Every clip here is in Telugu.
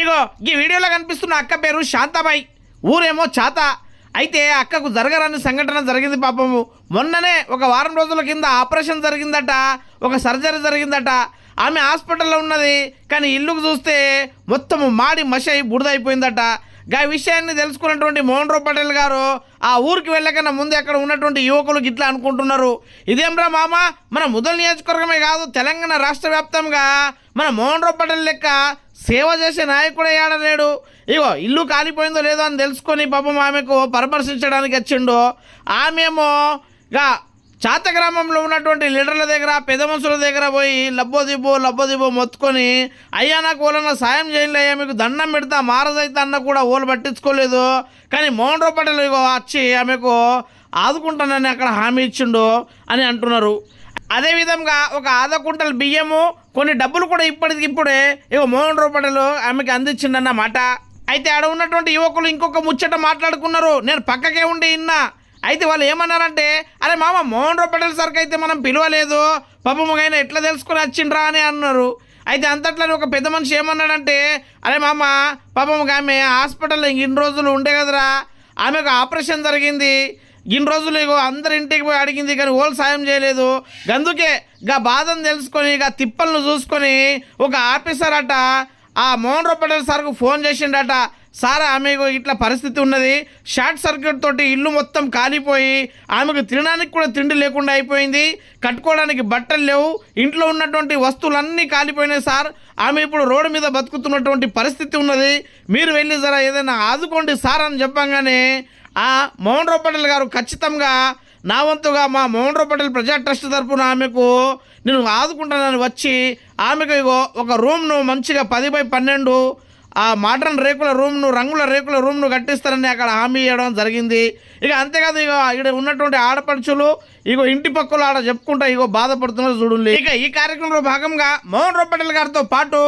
ఇగో ఈ వీడియోలో కనిపిస్తున్న అక్క పేరు శాంతాబాయి ఊరేమో చాత. అయితే అక్కకు జరగరాని సంఘటన జరిగింది పాపము. మొన్ననే ఒక వారం రోజుల కింద ఆపరేషన్ జరిగిందట ఒక సర్జరీ జరిగిందట. ఆమె హాస్పిటల్లో ఉన్నది కానీ ఇల్లుకు చూస్తే మొత్తము మాడి మషై బుడిదైపోయిందట. గా విషయాన్ని తెలుసుకున్నటువంటి మోహన్ రావు పటేల్ గారు ఆ ఊరికి వెళ్ళకన్నా ముందు అక్కడ ఉన్నటువంటి యువకులు గిట్లా అనుకుంటున్నారు. ఇదేంరా మామ? మన ముదల్ నియోజకవర్గమే కాదు తెలంగాణ రాష్ట్ర వ్యాప్తంగా మన మోహన్ రావు పటేల్ లెక్క సేవ చేసే నాయకుడే ఏడలేడు ఇగో ఇల్లు కాలిపోయిందో లేదో అని తెలుసుకొని పాపం ఆమెకు పరామర్శించడానికి వచ్చిండు. ఆమెమో గా చాత గ్రామంలో ఉన్నటువంటి లీడర్ల దగ్గర పెద్ద మనుషుల దగ్గర పోయి లబ్బోదిబ్బో లబ్బోదిబ్బో మొత్తుకొని అయ్యా నాకు ఓలన్నా సాయం చేయలే అయ్యా మీకు దండం పెడతా మారదైతే అన్న కూడా ఓలు పట్టించుకోలేదు. కానీ మోహన్ రావు పటేల్ వచ్చి ఆమెకు ఆదుకుంటానని అక్కడ హామీ ఇచ్చిండు అని అంటున్నారు. అదేవిధంగా ఒక ఆధ కుంటల బియ్యము కొన్ని డబ్బులు కూడా ఇప్పటికి ఇప్పుడే ఇక మోహన్ రావు పటేల్ ఆమెకి అందించిండన్నమాట. అయితే ఆడ ఉన్నటువంటి యువకులు ఇంకొక ముచ్చట మాట్లాడుకున్నారు. నేను పక్కకే ఉండి ఇన్నా అయితే వాళ్ళు ఏమన్నారంటే అరే మామ మోహన్ రావు పటేల్ సార్కి అయితే మనం పిలవలేదు. పాపముగైనా ఎట్లా తెలుసుకొని వచ్చిండ్రా అని అన్నారు. అయితే అంతట్లో ఒక పెద్ద మనిషి ఏమన్నాడంటే అరే మామ పాపం ఆమె హాస్పిటల్లో ఇన్ని రోజులు ఉండే కదరా. ఆమెకు ఆపరేషన్ జరిగింది. ఇన్ని రోజులు ఇగో అందరి ఇంటికి పోయి అడిగింది కానీ ఓళ్ళు సాయం చేయలేదు. అందుకే గా బాధను తెలుసుకొని గా తిప్పలను చూసుకొని ఒక ఆఫీసర్ అట ఆ మోహన్ రావు పటేల్ సార్కు ఫోన్ చేసిండట. సార్ ఆమెకు ఇట్లా పరిస్థితి ఉన్నది. షార్ట్ సర్క్యూట్ తోటి ఇల్లు మొత్తం కాలిపోయి ఆమెకు తినడానికి కూడా తిండి లేకుండా అయిపోయింది. కట్టుకోవడానికి బట్టలు లేవు. ఇంట్లో ఉన్నటువంటి వస్తువులన్నీ కాలిపోయినాయి సార్. ఆమె ఇప్పుడు రోడ్డు మీద బతుకుతున్నటువంటి పరిస్థితి ఉన్నది. మీరు వెళ్ళి జర ఏదైనా ఆదుకోండి సార్ అని చెప్పంగానే ఆ మోహన్ రావు పటేల్ గారు ఖచ్చితంగా నా వంతుగా మా మోహన్ రావు పటేల్ ప్రజా ట్రస్ట్ తరఫున ఆమెకు నేను ఆదుకుంటానని వచ్చి ఆమెకు ఒక రూమ్ను మంచిగా పది బై పన్నెండు ఆ మోడర్న్ రేకుల రూమ్ను రంగుల రేకుల రూమ్ను కట్టిస్తారని అక్కడ హామీ ఇవ్వడం జరిగింది. ఇక అంతేకాదు ఇక ఇక్కడ ఉన్నటువంటి ఆడపడుచులు ఇగో ఇంటి పక్కలు ఆడ చెప్పుకుంటా ఇగో బాధపడుతున్నారు చూడండి. ఇక ఈ కార్యక్రమంలో భాగంగా మోహన్ రొప్పటల్ పటేల్ గారితో పాటు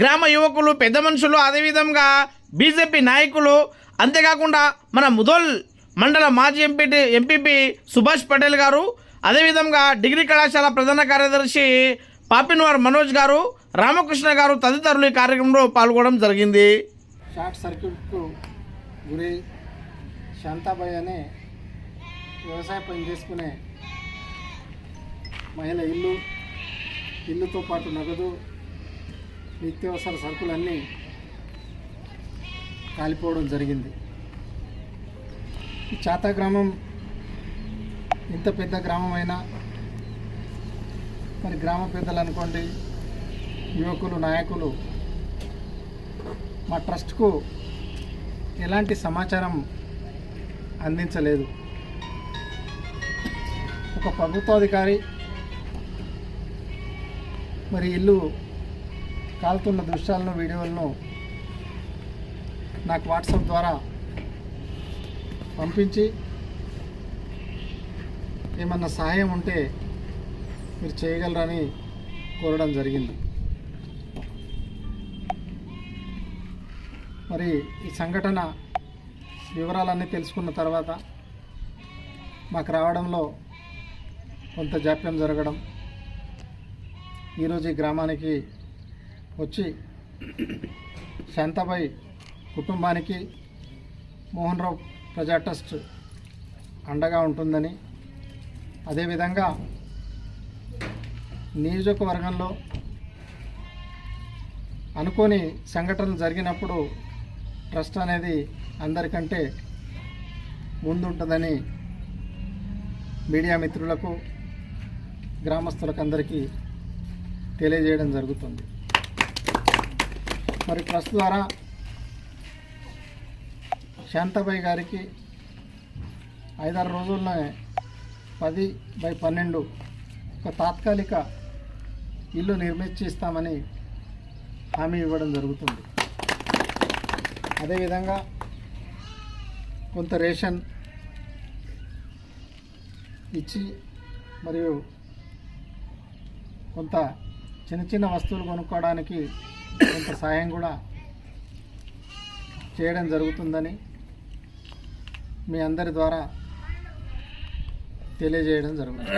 గ్రామ యువకులు పెద్ద మనుషులు అదేవిధంగా బీజేపీ నాయకులు అంతేకాకుండా మన ముదోల్ మండల మాజీ ఎంపీ ఎంపీపీ సుభాష్ పటేల్ గారు అదేవిధంగా డిగ్రీ కళాశాల ప్రధాన కార్యదర్శి పాపిన్వార్ మనోజ్ గారు రామకృష్ణ గారు తదితరులు ఈ కార్యక్రమంలో పాల్గొనడం జరిగింది. షార్ట్ సర్క్యూట్కు గురి శాంతాబాయి అనే వ్యవసాయ పని చేసుకునే మహిళ ఇల్లు ఇల్లుతో పాటు నగదు నిత్యావసర సరుకులన్నీ కాలిపోవడం జరిగింది. చాతా గ్రామం ఇంత పెద్ద గ్రామం అయినా మరి గ్రామ పెద్దలు అనుకోండి యువకులు నాయకులు మా ట్రస్ట్కు ఎలాంటి సమాచారం అందించలేదు. ఒక ప్రభుత్వాధికారి మరి ఇల్లు కాలుతున్న దృశ్యాలను వీడియోలను నాకు వాట్సాప్ ద్వారా పంపించి ఏమన్నా సహాయం ఉంటే మీరు చేయగలరని కోరడం జరిగింది. మరి ఈ సంఘటన వివరాలన్నీ తెలుసుకున్న తర్వాత మాకు రావడంలో కొంత జాప్యం జరగడం ఈరోజు ఈ గ్రామానికి వచ్చి శాంతాబాయి కుటుంబానికి మోహన్ రావు ప్రజా ట్రస్ట్ అండగా ఉంటుందని అదేవిధంగా నియోజకవర్గంలో అనుకోని సంఘటనలు జరిగినప్పుడు ట్రస్ట్ అనేది అందరికంటే ముందుంటుందని మీడియా మిత్రులకు గ్రామస్తులకు అందరికీ తెలియజేయడం జరుగుతుంది. మరి ట్రస్ట్ ద్వారా శాంతాబాయి గారికి ఐదారు రోజుల్లోనే పది బై పన్నెండు ఒక తాత్కాలిక ఇల్లు నిర్మించి ఇస్తామని హామీ ఇవ్వడం జరుగుతుంది. అదేవిధంగా కొంత రేషన్ ఇచ్చి మరియు కొంత చిన్న చిన్న వస్తువులు కొనుక్కోవడానికి కొంత సాయం కూడా చేయడం జరుగుతుందని మీ అందరి ద్వారా తెలియజేయడం జరుగుతుంది.